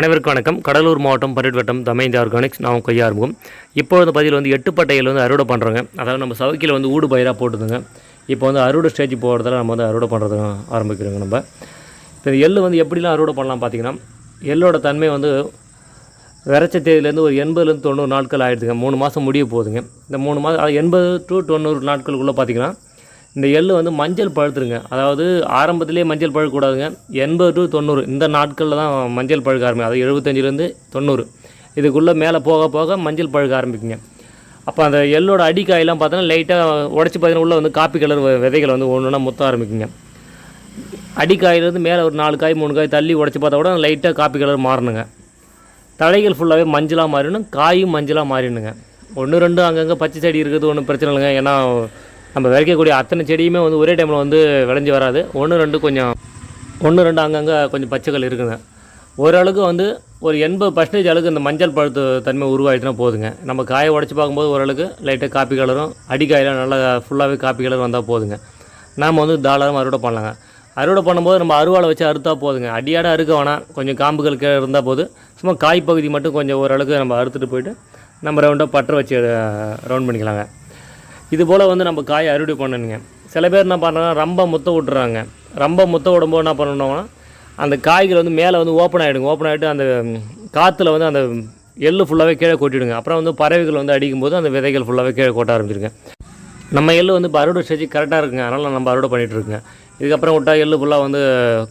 அனைவருக்கும் வணக்கம். கடலூர் மாவட்டம் பன்னெண்டு வட்டம் தமைந்த ஆர்கானிக்ஸ். நான் கொய்யா ஆரம்பம் இப்போ பதில் வந்து எட்டு பட்டையில் வந்து அறுவடை பண்ணுறோங்க அதாவது நம்ம சவுக்கியில் வந்து ஊடு பயிராக போட்டுதுங்க. இப்போ வந்து அறுவடை ஸ்டேஜ் போகிறதால நம்ம வந்து அறுவடை பண்ணுறது ஆரம்பிக்கிறோங்க நம்ம. இப்போ இந்த எள்ளு வந்து எப்படிலாம் அறுவடை பண்ணலாம் பார்த்தீங்கன்னா எள்ளோட தன்மை வந்து விரைச்ச தேதியிலேருந்து ஒரு எண்பதுலேருந்து தொண்ணூறு நாட்கள் ஆகிடுதுங்க மூணு மாதம் முடிய போகுதுங்க. இந்த மூணு மாதம் எண்பது டு தொண்ணூறு நாட்களுக்குள்ளே பார்த்தீங்கன்னா இந்த எள் வந்து மஞ்சள் பழுத்துருங்க. அதாவது ஆரம்பத்திலே மஞ்சள் பழுக்கக்கூடாதுங்க. எண்பது டு தொண்ணூறு. இந்த நாட்களில் தான் மஞ்சள் பழுக்க ஆரம்பிக்கும். அதாவது எழுபத்தஞ்சிலேருந்து தொண்ணூறு. இதுக்குள்ளே மேலே போக போக மஞ்சள் பழுக்க ஆரம்பிக்குங்க. அப்போ அந்த எள்ளோட அடிக்காயெல்லாம் பார்த்தோன்னா லைட்டாக உடச்சி பார்த்தீங்கன்னா உள்ளே வந்து காப்பி கலர் விதைகளை வந்து ஒன்று ஒன்றா முத்த ஆரம்பிக்குங்க. அடிக்காயிலேருந்து மேலே ஒரு நாலு காய் மூணு காய் தள்ளி உடச்சி பார்த்தா கூட லைட்டாக காப்பி கலர் மாறணுங்க. தழைகள் ஃபுல்லாகவே மஞ்சளாக மாறிடணும். காயும் மஞ்சளாக மாறிடணுங்க. ஒன்று ரெண்டு அங்கங்கே பச்சை செடி இருக்கிறது ஒன்றும் பிரச்சனை இல்லைங்க. ஏன்னா நம்ம விதைக்கக்கூடிய அத்தனை செடியுமே வந்து ஒரே டைமில் வந்து விளைஞ்சி வராது. ஒன்று ரெண்டு கொஞ்சம் ஒன்று ரெண்டு அங்கங்கே கொஞ்சம் பச்சைகள் இருக்குங்க. ஓரளவுக்கு வந்து ஒரு எண்பது பர்சன்டேஜ் அளவுக்கு இந்த மஞ்சள் பழுத்து தன்மை உருவாயிட்டுனா போதுங்க. நம்ம காயை உடச்சி பார்க்கும்போது ஓரளவுக்கு லைட்டாக காப்பி கலரும் அடிக்காயெலாம் நல்லா ஃபுல்லாகவே காப்பி கலர் வந்தால் போதுங்க. நாம் வந்து தாராளமாக அறுவடை பண்ணலாங்க. அறுவடை பண்ணும்போது நம்ம அருவாளை வச்சு அறுத்தா போதுங்க. அடியாட அறுக்க வேணாம். கொஞ்சம் காம்புகள் கீழே இருந்தால் போது சும்மா காய் பகுதி மட்டும் கொஞ்சம் ஓரளவுக்கு நம்ம அறுத்துட்டு போயிட்டு நம்ம ரவுண்டாக பட்டரை வச்சு ரவுண்ட் பண்ணிக்கலாங்க. இது போல் வந்து நம்ம காயை அறுவடை பண்ணணுங்க. சில பேர் என்ன பண்ணுறாங்க ரொம்ப முத்த விட்டுறாங்க. ரொம்ப முத்த விடும்போது என்ன பண்ணணும்னா அந்த காய்கள் வந்து மேலே வந்து ஓப்பன் ஆகிடுங்க ஓப்பன் ஆகிட்டு அந்த காற்றுல வந்து அந்த எள்ளு ஃபுல்லாகவே கீழே கொட்டிடுங்க. அப்புறம் வந்து பறவைகள் வந்து அடிக்கும்போது அந்த விதைகள் ஃபுல்லாகவே கீழே கொட்ட ஆரம்பிச்சிருங்க. நம்ம எள்ளு வந்து இப்போ அறுவடை ஸ்டேஜ் கரெக்டாக இருக்குங்க. அதனால் நம்ம அறுவடை பண்ணிகிட்ருக்குங்க இதுக்கப்புறம் விட்டா எள்ளு ஃபுல்லாக வந்து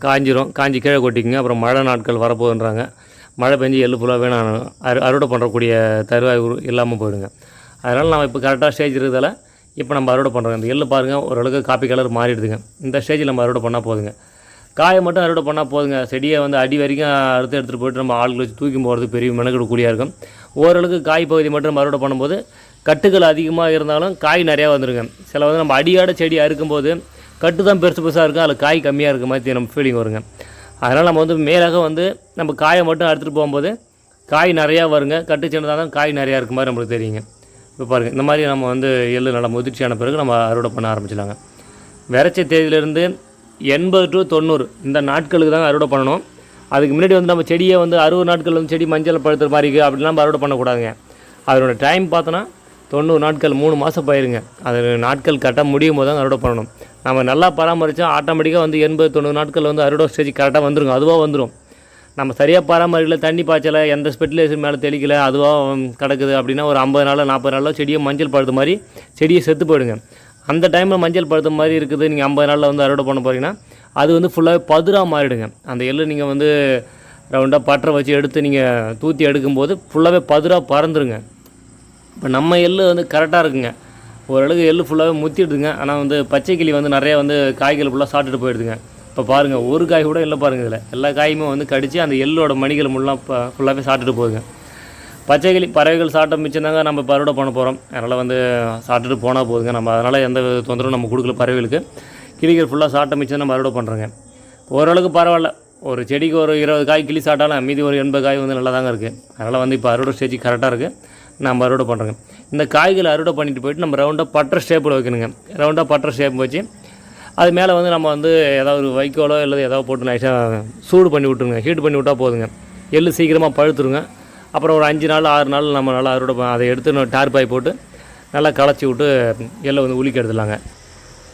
காஞ்சிரும். காஞ்சி கீழே கொட்டிக்குங்க. அப்புறம் மழை நாட்கள் வரப்போகுன்றாங்க மழை பெஞ்சு எள்ளு ஃபுல்லாக வேணாம் அறு அறுவடை பண்ணுறக்கூடிய தருவாய் உரு- இல்லாமல் போயிடுங்க. அதனால் நம்ம இப்போ கரெக்டாக ஸ்டேஜ் இருக்கிறதால இப்போ நம்ம அறுவடை பண்ணுறோம் இந்த எள்ளு பாருங்கள் ஓரளவுக்கு காப்பி கலர் மாறிடுதுங்க. இந்த ஸ்டேஜில் நம்ம அறுவடை பண்ணால் போதுங்க. காயை மட்டும் அறுவடை பண்ணால் போதுங்க. செடியை வந்து அடி வரைக்கும் அறுத்து எடுத்துகிட்டு போயிட்டு நம்ம ஆளுக்கு வச்சு தூக்கி போகிறது பெரிய மெனக்கெடு கூடியாக இருக்கும். ஓரளவுக்கு காய் பகுதி மட்டும் நம்ம அறுவடை பண்ணும்போது கட்டுகள் அதிகமாக இருந்தாலும் காய் நிறையா வந்துருங்க. சில வந்து நம்ம அடியாட செடி அறுக்கும்போது கட்டு தான் பெருசு பெருசாக இருக்கும். அதில் காய் கம்மியாக இருக்க மாதிரி நம்ம ஃபீலிங் வருங்க. அதனால் நம்ம வந்து மேலாக வந்து நம்ம காயை மட்டும் அறுத்துட்டு போகும்போது காய் நிறையா வருங்க. கட்டு சின்னதாக தான் காய் நிறையா இருக்க மாதிரி நம்மளுக்கு தெரியுங்க. இப்போ பாருங்கள் இந்த மாதிரி நம்ம வந்து எள்ளு நல்லா முதிர்ச்சியான பிறகு நம்ம அறுவடை பண்ண ஆரம்பிச்சிடலாங்க. விரைச்ச தேதியிலேருந்து எண்பது டு தொண்ணூறு இந்த நாட்களுக்கு தான் அறுவடை பண்ணணும். அதுக்கு முன்னாடி வந்து நம்ம செடியை வந்து அறுபது நாட்கள் வந்து செடி மஞ்சள் படுத்துகிற மாதிரி இருக்குது அப்படிலாம் நம்ம அறுவடை பண்ணக்கூடாதுங்க. அதோட டைம் பார்த்தோன்னா தொண்ணூறு நாட்கள் மூணு மாதம் பயிருங்க. அது நாட்கள் கரெக்டாக முடியும் போது தான் அறுவடை பண்ணணும். நம்ம நல்லா பராமரித்தா ஆட்டோமேட்டிக்காக வந்து எண்பது தொண்ணூறு நாட்கள் வந்து அறுவடை ஸ்டேஜ் கரெக்டாக வந்துருங்க. அதுவாக வந்துடும் நம்ம சரியாக பராமரிக்கல தண்ணி பாய்ச்சலை எந்த ஸ்பெட்டிலேஷன் மேலே தெளிக்கல அதுவாக கிடக்குது அப்படின்னா ஒரு ஐம்பது நாளில் நாற்பது நாளில் செடியை மஞ்சள் பழுத்த மாதிரி செடியை செத்து போயிடுங்க. அந்த டைமில் மஞ்சள் பழுத்த மாதிரி இருக்குது நீங்கள் ஐம்பது நாளில் வந்து அறுவடை பண்ண போகிறீங்கன்னா அது வந்து ஃபுல்லாகவே பதுராக மாறிடுங்க. அந்த எள்ளு நீங்கள் வந்து ரவுண்டாக பட்டரை வச்சு எடுத்து நீங்கள் தூத்தி எடுக்கும்போது ஃபுல்லாகவே பதுராக பறந்துருங்க. இப்போ நம்ம எள்ளு வந்து கரெக்டாக இருக்குங்க. ஓரளவுக்கு எள்ளு ஃபுல்லாகவே முத்திடுதுங்க. ஆனால் வந்து பச்சை கிளி வந்து நிறையா வந்து காய்கள் ஃபுல்லாக சாப்பிட்டுட்டு போயிடுதுங்க. இப்போ பாருங்கள் ஒரு காய் கூட இல்லை பாருங்கள் இதில். எல்லா காயுமே வந்து கடித்து அந்த எள்ளோட மணிகள் முல்லாம் ஃபுல்லாகவே சாப்பிட்டுட்டு போகுதுங்க. பச்சை கிளி பறவைகள் சாப்பிட்ட மிச்சம் தாங்க நம்ம இப்போ அறுவடை பண்ண போகிறோம் அதனால் வந்து சாப்பிட்டுட்டு போனால் போதுங்க. நம்ம அதனால் எந்த தொந்தரவும் நம்ம கொடுக்கல பறவைகளுக்கு. கிளிகள் ஃபுல்லாக சாப்பிட்ட மிச்சம் நம்ம அறுவடை பண்ணுறோங்க ஓரளவுக்கு பரவாயில்ல. ஒரு செடிக்கு ஒரு இருபது காய் கிளி சாப்பிட்டாலும் மீதி ஒரு எண்பது காய் வந்து நல்லா தாங்க இருக்குது அதனால் வந்து இப்போ அறுவடை ஸ்டேஜ் கரெக்டாக இருக்குது நம்ம அறுவடை பண்ணுறோங்க இந்த காய்களை அறுவடை பண்ணிட்டு போயிட்டு நம்ம ரவுண்டாக பற்ற ஸ்டேப்பில் வைக்கணுங்க. ரவுண்டாக பற்ற ஸ்டேப் வச்சு அது மேலே வந்து நம்ம வந்து ஏதாவது ஒரு வைக்கோலோ இல்லை ஏதாவது போட்டு நைஸாக சூடு பண்ணி விட்டுருங்க. ஹீட் பண்ணி விட்டால் போதுங்க. எள்ளு சீக்கிரமாக பழுத்துருங்க. அப்புறம் ஒரு அஞ்சு நாள் ஆறு நாள் நம்ம நல்லா அறுவடை அதை எடுத்து டார்பாய் போட்டு நல்லா களைச்சி விட்டு எள்ளை வந்து உலுக்கி எடுத்துடலாங்க.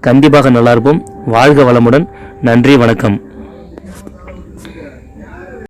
கண்டிப்பாக நல்லா இருப்போம். வாழ்க வளமுடன். நன்றி வணக்கம்.